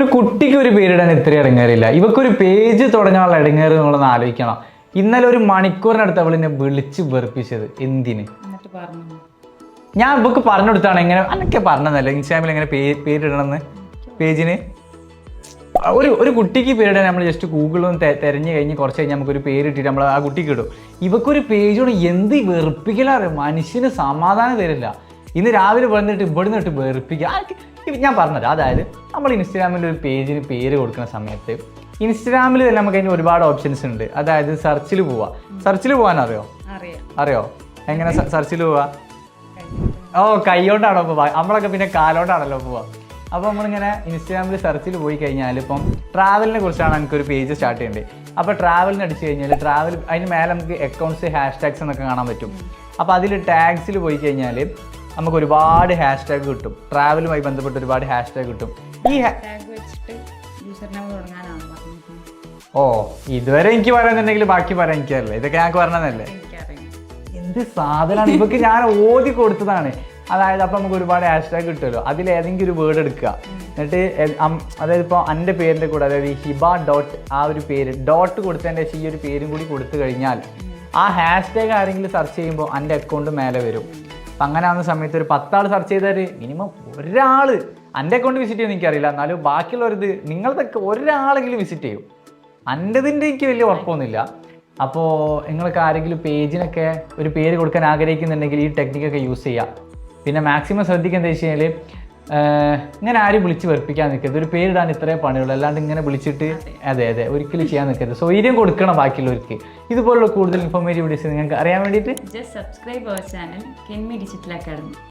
ഒരു കുട്ടിക്ക് ഒരു പേരിടാൻ ഇത്ര ഇടങ്ങേറില്ല. ഇവക്കൊരു പേജ് തുടങ്ങാനുള്ള ഇടങ്ങേറ് നമ്മളൊന്ന് ആലോചിക്കണം. ഇന്നലെ ഒരു മണിക്കൂറിനടുത്ത് അവൾ എന്നെ വിളിച്ച് വെറുപ്പിച്ചത്. എന്തിന്? ഞാൻ ഇവക്ക് പറഞ്ഞു കൊടുത്താണ്. എങ്ങനെ? അന്നൊക്കെ പറഞ്ഞതല്ലേ? ഇൻസ്റ്റാഗ്രാമിൽ എങ്ങനെ പേരിടണമെന്ന്? പേജിന്? ഒരു ഒരു കുട്ടിക്ക് പേരിടാൻ നമ്മൾ ജസ്റ്റ് ഗൂഗിളിൽ തിരഞ്ഞു കഴിഞ്ഞ് കുറച്ച് കഴിഞ്ഞ് നമുക്കൊരു പേര് ഇട്ടിട്ട് നമ്മൾ ആ കുട്ടിക്ക് ഇടും. ഇവക്കൊരു പേജോട് എന്ത് വെറുപ്പിക്കലാണ് മനുഷ്യന് സമാധാനം തരില്ല. ഇന്ന് രാവിലെ വന്നിട്ട് ഇവിടെ നിന്നിട്ട് വെറുപ്പിക്കുക. ഞാൻ പറഞ്ഞത്. അതായത് നമ്മൾ ഇൻസ്റ്റാഗ്രാമിൽ ഒരു പേജിന് പേര് കൊടുക്കുന്ന സമയത്ത് ഇൻസ്റ്റാഗ്രാമിൽ തന്നെ നമുക്ക് അതിന് ഒരുപാട് ഓപ്ഷൻസ് ഉണ്ട്. അതായത് സെർച്ചിൽ പോവാ. സെർച്ചിൽ പോകാൻ അറിയോ? അറിയോ. എങ്ങനെ സെർച്ചിൽ പോവാ? ഓ കൈകൊണ്ടാണോ പോവാ. നമ്മളൊക്കെ പിന്നെ കാലോണ്ടാണല്ലോ പോവാ. അപ്പോൾ നമ്മളിങ്ങനെ ഇൻസ്റ്റാഗ്രാമിൽ സെർച്ചിൽ പോയി കഴിഞ്ഞാൽ ഇപ്പം ട്രാവലിനെ കുറിച്ചാണ് എനിക്കൊരു പേജ് സ്റ്റാർട്ട് ചെയ്യേണ്ടത് അപ്പോൾ ട്രാവലിന് അടിച്ച് കഴിഞ്ഞാൽ ട്രാവൽ അതിന് മേലെ നമുക്ക് അക്കൗണ്ട്സ് ഹാഷ്ടാഗ്സ് എന്നൊക്കെ കാണാൻ പറ്റും. അപ്പോൾ അതിൽ ടാഗ്സിൽ പോയി കഴിഞ്ഞാൽ നമുക്ക് ഒരുപാട് ഹാഷ് ടാഗ് കിട്ടും. ട്രാവലുമായി ബന്ധപ്പെട്ട് ഒരുപാട് ഹാഷ് ടാഗ് കിട്ടും. ഈ ഓ ഇതുവരെ എനിക്ക് പറയുന്നുണ്ടെങ്കിൽ ബാക്കി പറയാൻ എനിക്കറിയില്ല. ഇതൊക്കെ ഞങ്ങൾക്ക് പറഞ്ഞതല്ലേ? എന്ത് സാധനമാണ് ഇവക്ക് ഞാൻ ഓതി കൊടുത്തതാണ്. അതായത് അപ്പം നമുക്ക് ഒരുപാട് ഹാഷ് ടാഗ് കിട്ടുമല്ലോ. അതിൽ ഏതെങ്കിലും ഒരു വേർഡ് എടുക്കുക. എന്നിട്ട് അതായത് ഇപ്പോൾ എന്റെ പേരിന്റെ കൂടെ അതായത് ഈ ഹിബ ഡോട്ട് ആ ഒരു പേര് ഡോട്ട് കൊടുത്തതിന്റെ ശേഷം ഈ ഒരു പേരും കൂടി കൊടുത്തു കഴിഞ്ഞാൽ ആ ഹാഷ് ടാഗ് ആരെങ്കിലും സെർച്ച് ചെയ്യുമ്പോൾ എന്റെ അക്കൗണ്ട് മേലെ വരും. അപ്പം അങ്ങനെ ആവുന്ന സമയത്ത് ഒരു പത്താൾ സെർച്ച് ചെയ്താൽ മിനിമം ഒരാൾ എന്റെ അക്കൗണ്ട് വിസിറ്റ് ചെയ്യുന്ന എനിക്കറിയില്ല. എന്നാലും ബാക്കിയുള്ളവരിത് നിങ്ങളതൊക്കെ ഒരാളെങ്കിലും വിസിറ്റ് ചെയ്യും. എന്റെതിന്റെ എനിക്ക് വലിയ ഉറപ്പൊന്നുമില്ല. അപ്പോൾ നിങ്ങൾക്ക് ആരെങ്കിലും പേജിനൊക്കെ ഒരു പേര് കൊടുക്കാൻ ആഗ്രഹിക്കുന്നുണ്ടെങ്കിൽ ഈ ടെക്നിക്കൊക്കെ യൂസ് ചെയ്യാം. പിന്നെ മാക്സിമം ശ്രദ്ധിക്കുക എന്താ വെച്ച് കഴിഞ്ഞാൽ ഇങ്ങനെ ആരും വിളിച്ച് വെറുപ്പിക്കാൻ നിൽക്കരുത് ഒരു പേരിടാൻ ഇത്രേ പണിയുള്ളൂ. അല്ലാണ്ട് ഇങ്ങനെ വിളിച്ചിട്ട് അതെ. അതെ ഒരിക്കലും ചെയ്യാൻ നിൽക്കരുത് സ്വൈര്യം കൊടുക്കണം ബാക്കിയുള്ളവർക്ക്. ഇതുപോലുള്ള കൂടുതൽ ഇൻഫോർമേറ്റീവ് വീഡിയോസ് നിങ്ങൾക്ക് അറിയാൻ വേണ്ടിയിട്ട് just subscribe our channel Kenmi digital academy